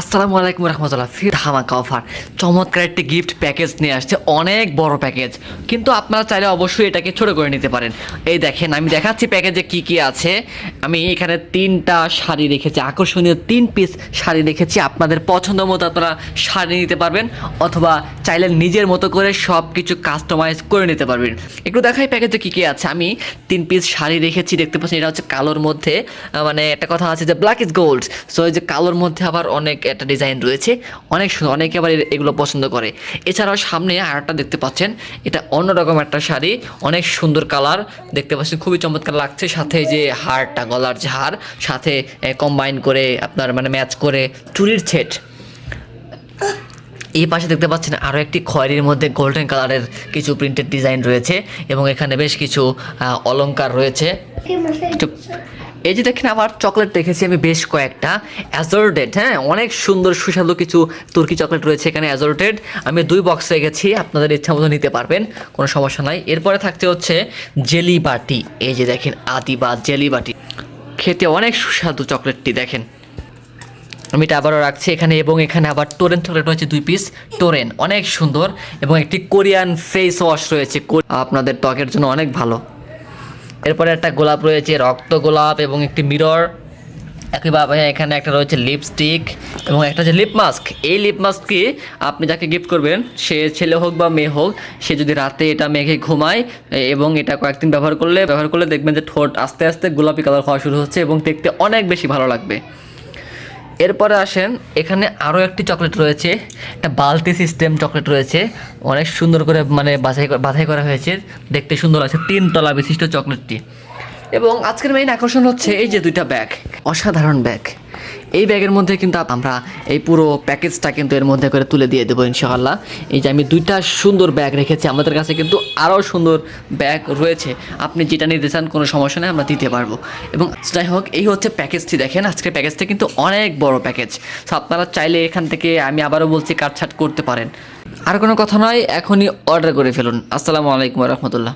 আসসালামু আলাইকুম রহমতুল্লাহ। ফির ধামাকা অফার। চমৎকার একটি গিফট প্যাকেজ নিয়ে আসছে, অনেক বড় প্যাকেজ কিন্তু আপনারা চাইলে অবশ্যই এটাকে ছোট করে নিতে পারেন। এই দেখেন, আমি দেখাচ্ছি প্যাকেজে কি কি আছে। আমি এখানে তিনটা শাড়ি রেখেছি, আকর্ষণীয় তিন পিস শাড়ি রেখেছি। আপনাদের পছন্দ মতো আপনারা শাড়ি নিতে পারবেন, অথবা চাইলে নিজের মতো করে সব কিছু কাস্টমাইজ করে নিতে পারবেন। একটু দেখাই প্যাকেজে কী কী আছে। আমি তিন পিস শাড়ি রেখেছি, দেখতে পাচ্ছেন এটা হচ্ছে কালোর মধ্যে মানে একটা কথা আছে যে ব্ল্যাক ইজ গোল্ড সো এই যে কালোর মধ্যে আবার অনেক একটা ডিজাইন রয়েছে। অনেক সুন্দর, অনেকে আবার এগুলো পছন্দ করে। এছাড়াও সামনে আরেকটা দেখতে পাচ্ছেন, এটা অন্যরকম একটা শাড়ি, অনেক সুন্দর কালার দেখতে পাচ্ছেন খুবই চমৎকার লাগছে। সাথে যে হারটা, গলার যে হার, সাথে কম্বাইন করে আপনার মানে ম্যাচ করে চুরির সেট এই পাশে দেখতে পাচ্ছেন আরও একটি খয়েরির মধ্যে গোল্ডেন কালারের কিছু প্রিন্টেড ডিজাইন রয়েছে এবং এখানে বেশ কিছু আহ, অলংকার রয়েছে। এই যে দেখেন আবার চকলেট রেখেছি আমি বেশ কয়েকটা। অ্যাজোর্টেড হ্যাঁ অনেক সুন্দর সুস্বাদু কিছু তুর্কি চকলেট রয়েছে এখানে অ্যাজোর্টেড আমি দুই বক্স রেখেছি আপনাদের ইচ্ছা মতো নিতে পারবেন কোনো সমস্যা নাই। এরপরে থাকতে হচ্ছে জেলি বাটি। এই যে দেখেন আদিবা জেলি বাটি। খেতে অনেক সুস্বাদু চকলেটটি দেখেন। আমি এটা আবারও রাখছি এখানে এবং এখানে আবার টোরেন চকলেট রয়েছে দুই পিস টোরেন অনেক সুন্দর এবং একটি কোরিয়ান ফেস ওয়াশ রয়েছে। আপনাদের ত্বকের জন্য অনেক ভালো। এরপরে একটা গোলাপ রয়েছে, রক্ত গোলাপ এবং একটি মিরর একইভাবে এখানে একটা রয়েছে লিপস্টিক এবং একটা হচ্ছে লিপ মাস্ক এই লিপ মাস্ককে আপনি যাকে গিফট করবেন, সে ছেলে হোক বা মেয়ে হোক, সে যদি রাতে এটা মেঘে ঘুমায়, এবং এটা কয়েকদিন ব্যবহার করলে ব্যবহার করলে দেখবেন যে ঠোঁট আস্তে আস্তে গোলাপি কালার হওয়া শুরু হচ্ছে এবং দেখতে অনেক বেশি ভালো লাগবে। এরপরে আসেন, এখানে আরও একটি চকলেট রয়েছে, একটা বালতি সিস্টেম চকলেট রয়েছে, অনেক সুন্দর করে মানে বাছাই বাছাই করা হয়েছে, দেখতে সুন্দর আছে, তিন তলা বিশিষ্ট চকলেটটি এবং আজকের মেইন আকর্ষণ হচ্ছে এই যে দুইটা ব্যাগ অসাধারণ ব্যাগ এই ব্যাগের মধ্যে কিন্তু আমরা এই পুরো প্যাকেজটা কিন্তু এর মধ্যে করে তুলে দিয়ে দেবো ইনশাআল্লাহ। এই যে আমি দুইটা সুন্দর ব্যাগ রেখেছি, আমাদের কাছে কিন্তু আরও সুন্দর ব্যাগ রয়েছে। আপনি যেটা নিতে চান কোনো সমস্যা নেই, আমরা দিতে পারব। এবং যাই হোক, এই হচ্ছে প্যাকেজটি দেখেন আজকের প্যাকেজটা কিন্তু অনেক বড় প্যাকেজ। সো আপনারা চাইলে এখান থেকে আমি আবারও বলছি, কাটছাট করতে পারেন। আর কোনো কথা নয়, এখনই অর্ডার করে ফেলুন। আসসালামু আলাইকুম রহমতুল্লাহ।